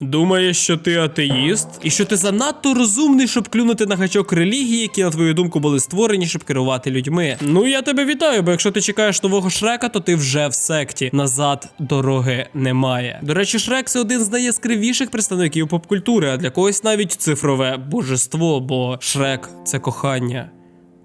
Думаєш, що ти атеїст? І що ти занадто розумний, щоб клюнути на гачок релігії, які, на твою думку, були створені, щоб керувати людьми. Ну я тебе вітаю, бо якщо ти чекаєш нового шрека, то ти вже в секті. Назад дороги немає. До речі, Шрек це один з найяскравіших представників попкультури, а для когось навіть цифрове божество, бо Шрек це кохання.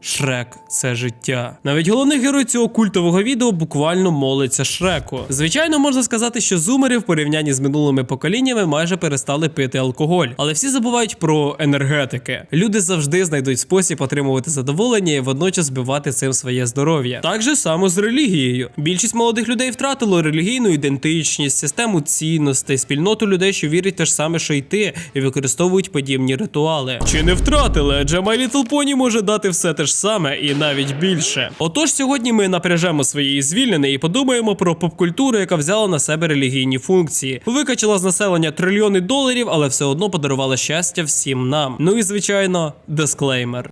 Шрек це життя. Навіть головний герой цього культового відео буквально молиться Шреку. Звичайно, можна сказати, що зумери в порівнянні з минулими поколіннями майже перестали пити алкоголь, але всі забувають про енергетики. Люди завжди знайдуть спосіб отримувати задоволення і водночас збивати цим своє здоров'я. Так же само з релігією. Більшість молодих людей втратило релігійну ідентичність, систему цінностей, спільноту людей, що вірять те ж саме, що й ти, і використовують подібні ритуали. Чи не втратили? Адже My Little Pony може дати все те ж саме і навіть більше. Отож, сьогодні ми напряжемо свої звільнені і подумаємо про попкультуру, яка взяла на себе релігійні функції, викачала з населення трильйони доларів, але все одно подарувала щастя всім нам. Ну і звичайно, дисклеймер.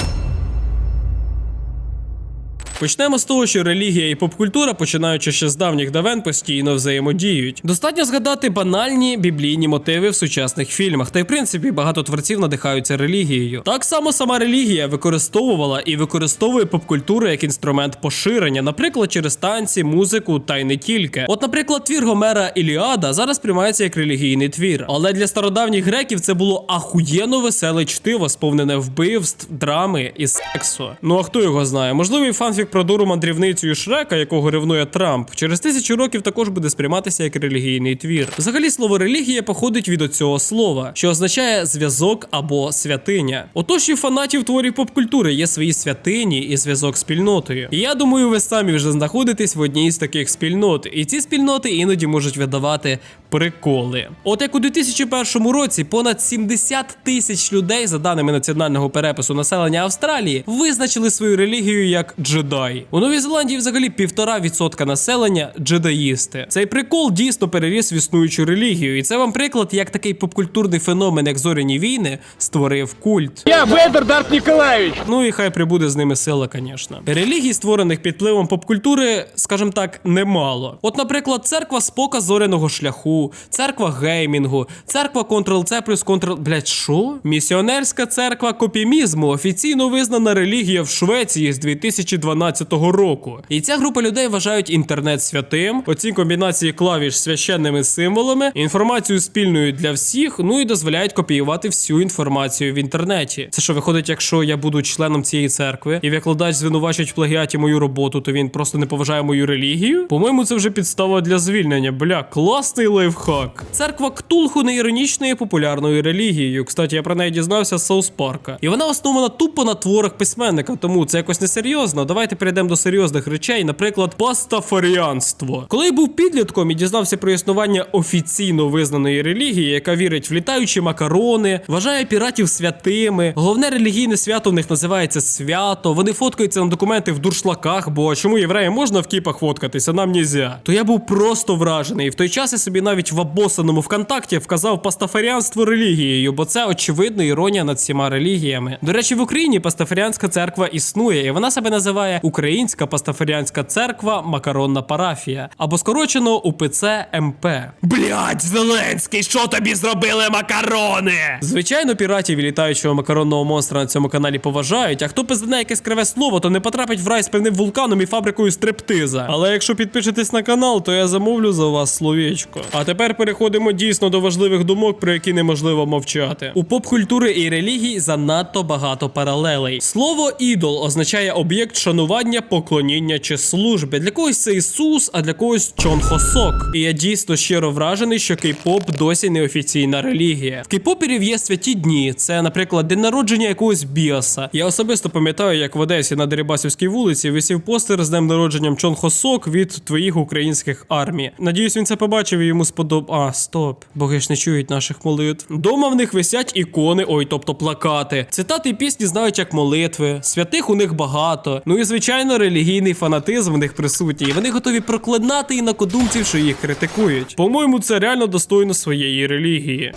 Почнемо з того, що релігія і попкультура, починаючи ще з давніх давен, постійно взаємодіють. Достатньо згадати банальні біблійні мотиви в сучасних фільмах, та й в принципі багато творців надихаються релігією. Так само сама релігія використовувала і використовує попкультуру як інструмент поширення, наприклад, через танці, музику та й не тільки. От, наприклад, твір Гомера Іліада зараз приймається як релігійний твір, але для стародавніх греків це було ахуєнно веселе чтиво, сповнене вбивств, драми і сексу. Ну а хто його знає? Можливий фанфік про дуру мандрівницю Шрека, якого ревнує Трамп, через тисячу років також буде сприйматися як релігійний твір. Взагалі слово релігія походить від оцього слова, що означає зв'язок або святиня. Отож, і фанатів творів попкультури є свої святині і зв'язок з спільнотою. І я думаю, ви самі вже знаходитесь в одній з таких спільнот, і ці спільноти іноді можуть видавати приколи. От як у 2001 році понад 70 тисяч людей, за даними національного перепису населення Австралії, визначили свою релігію як джедай. У Новій Зеландії взагалі півтора відсотка населення джедаїсти. Цей прикол дійсно переріс в існуючу релігію, і це вам приклад, як такий попкультурний феномен, як зоряні війни, створив культ. Я Ведер Дарт Николаевич. Ну і хай прибуде з ними сила, звісно. Релігій, створених під впливом попкультури, скажімо так, немало. От, наприклад, церква спока зоряного шляху, церква геймінгу, церква Ctrl-C плюс Ctrl... Блять, що? Місіонерська церква копімізму офіційно визнана релігія в Швеції з 2012 року. І ця група людей вважають інтернет святим, оці комбінації клавіш священними символами, інформацію спільною для всіх, ну і дозволяють копіювати всю інформацію в інтернеті. Це що виходить, якщо я буду членом цієї церкви, і викладач звинувачують в плагіаті мою роботу, то він просто не поважає мою релігію? По-моєму, це вже підстава для звільнення. Бля, класний лайфхак. Церква Ктулху не іронічною популярною релігією. Кстати, я про неї дізнався з Саус Парка. І вона основана тупо на творах письменника, тому це якось несерйозно. Давайте перейдемо до серйозних речей, наприклад, пастафаріанство. Коли я був підлітком і дізнався про існування офіційно визнаної релігії, яка вірить в літаючі макарони, вважає піратів святими. Головне релігійне свято в них називається свято. Вони фоткаються на документи в дуршлаках, бо чому євреям можна в кіпах фоткатися, нам нельзя. То я був просто вражений. І в той час я собі навіть в обоссаному ВКонтакті вказав пастафаріанство релігією, бо це очевидно іронія над всіма релігіями. До речі, в Україні пастафаріанська церква існує, і вона себе називає Українська пастафаріанська церква Макаронна парафія або скорочено УПЦ МП. Блять, Зеленський, що тобі зробили макарони? Звичайно, піратів і літаючого макаронного монстра на цьому каналі поважають. А хто пизне якесь криве слово, то не потрапить в рай з певним вулканом і фабрикою стриптиза. Але якщо підпишетесь на канал, то я замовлю за вас словечко. А тепер переходимо дійсно до важливих думок, про які неможливо мовчати. У поп-культури і релігії занадто багато паралелей. Слово ідол означає об'єкт шанування, поклоніння чи служби. Для когось це Ісус, а для когось Чонхосок. І я дійсно щиро вражений, що кей-поп досі не офіційна релігія. В кей-поперів є святі дні. Це, наприклад, день народження якогось біаса. Я особисто пам'ятаю, як в Одесі на Дерибасівській вулиці висів постер з днем народженням Чонхосок від твоїх українських армій. Надіюсь, він це побачив і йому сподоб. А, стоп, боги ж не чують наших молитв. Дома в них висять ікони, ой, тобто плакати. Цитати і пісні знають як молитви. Святих у них багато. Ну і звичайно, релігійний фанатизм в них присутній. І Вони готові проклинати інакодумців, що їх критикують. По-моєму, це реально достойно своєї релігії.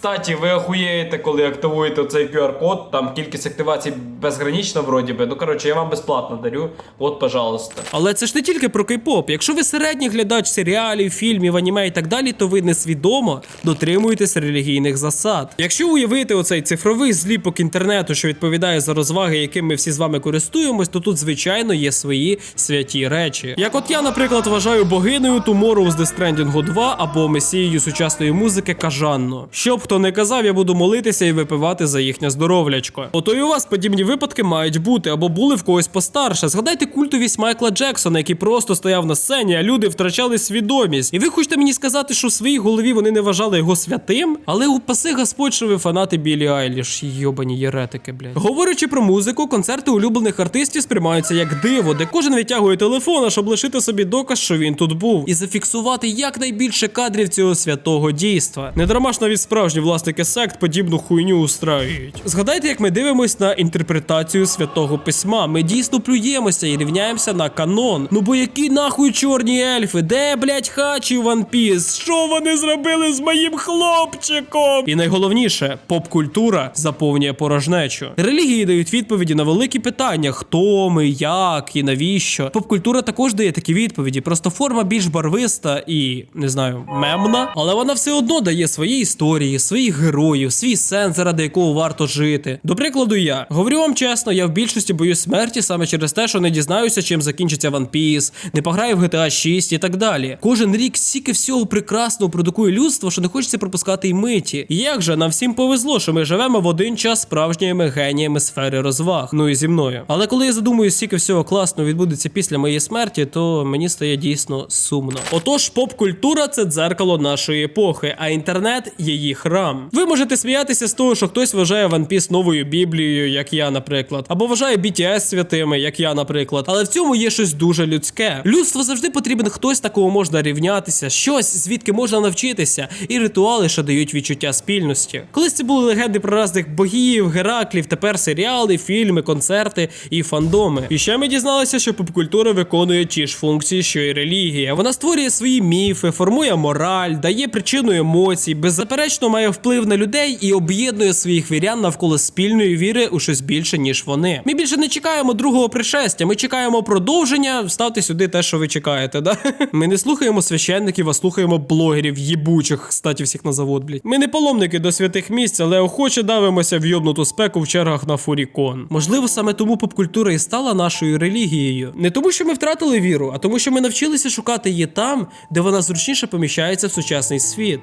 Кстати, ви охуєєте, коли активуєте цей QR-код, там кількість активацій безгранична, вроді би. Ну коротше, я вам безплатно дарю. От, пожалуйста. Але це ж не тільки про кей-поп. Якщо ви середній глядач серіалів, фільмів, аніме і так далі, то ви несвідомо дотримуєтесь релігійних засад. Якщо уявити оцей цифровий зліпок інтернету, що відповідає за розваги, яким ми всі з вами користуємось, то тут, звичайно, є свої святі речі. Як от я, наприклад, вважаю богинею Tomorrow з Stranding 2 або месією сучасної музики Кажанно. Що б хто не казав, я буду молитися і випивати за їхнє здоровлячко. Ото і у вас подібні випадки мають бути або були в когось постарше. Згадайте культовість Майкла Джексона, який просто стояв на сцені, а люди втрачали свідомість. І ви хочете мені сказати, що в своїй голові вони не вважали його святим? Але упаси Господь, що ви фанати Білі Айліш, йобані єретики, блядь. Говорячи про музику, концерти улюблених артистів сприймаються як диво, де кожен витягує телефон, щоб лишити собі доказ, що він тут був, і зафіксувати якнайбільше кадрів цього святого дійства. Не дарма ж навіть справжні власники сект подібну хуйню устраюють. Згадайте, як ми дивимось на інтерпретацію святого письма. Ми дійсно плюємося і рівняємося на канон. Ну бо які нахуй чорні ельфи? Де, блять, хачі One Piece? Що вони зробили з моїм хлопчиком? І найголовніше, поп-культура заповнює порожнечу. Релігії дають відповіді на великі питання: хто ми, як і навіщо. Поп-культура також дає такі відповіді, просто форма більш барвиста і не знаю, мемна, але вона все одно дає свої історії, своїх героїв, свій сенс, заради якого варто жити. До прикладу, я говорю вам чесно, я в більшості боюсь смерті саме через те, що не дізнаюся, чим закінчиться One Piece, не пограю в GTA 6 і так далі. Кожен рік стільки всього прекрасного продукує людство, що не хочеться пропускати й миті. Як же нам всім повезло, що ми живемо в один час справжніми геніями сфери розваг, ну і зі мною. Але коли я задумую, скільки всього класного відбудеться після моєї смерті, то мені стає дійсно сумно. Отож, поп-культура це дзеркало нашої епохи, а інтернет її храм. Ви можете сміятися з того, що хтось вважає One Piece новою біблією, як я, наприклад, або вважає BTS святими, як я, наприклад. Але в цьому є щось дуже людське. Людству завжди потрібен хтось, такого можна рівнятися, щось звідки можна навчитися, і ритуали, що дають відчуття спільності. Колись це були легенди про разних богів, гераклів, тепер серіали, фільми, концерти і фандоми. І ще ми дізналися, що попкультура виконує ті ж функції, що і релігія. Вона створює свої міфи, формує мораль, дає причину емоцій, беззаперечно має вплив на людей і об'єднує своїх вірян навколо спільної віри у щось більше, ніж вони. Ми більше не чекаємо другого пришестя, ми чекаємо продовження. Ставте сюди те, що ви чекаєте, да? Ми не слухаємо священників, а слухаємо блогерів їбучих, статі всіх на завод, блядь. Ми не паломники до святих місць, але охоче давимося в йобнуту спеку в чергах на фурікон. Можливо, саме тому попкультура і стала нашою релігією. Не тому, що ми втратили віру, а тому, що ми навчилися шукати її там, де вона зручніше поміщається в сучасний світ.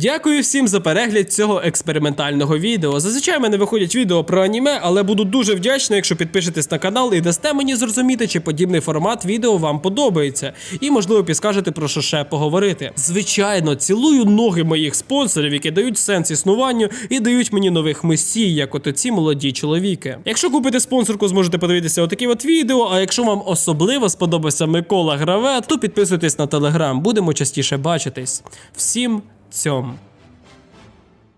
Дякую всім за перегляд цього експериментального відео. Зазвичай в мене виходять відео про аніме, але буду дуже вдячний, якщо підпишетесь на канал і дасте мені зрозуміти, чи подібний формат відео вам подобається, і можливо підскажете про що ще поговорити. Звичайно, цілую ноги моїх спонсорів, які дають сенс існуванню і дають мені нових месій, як от оці молоді чоловіки. Якщо купите спонсорку, зможете подивитися отакі от відео. А якщо вам особливо сподобався Микола Гравет, то підписуйтесь на телеграм, будемо частіше бачитись. Всім цьому.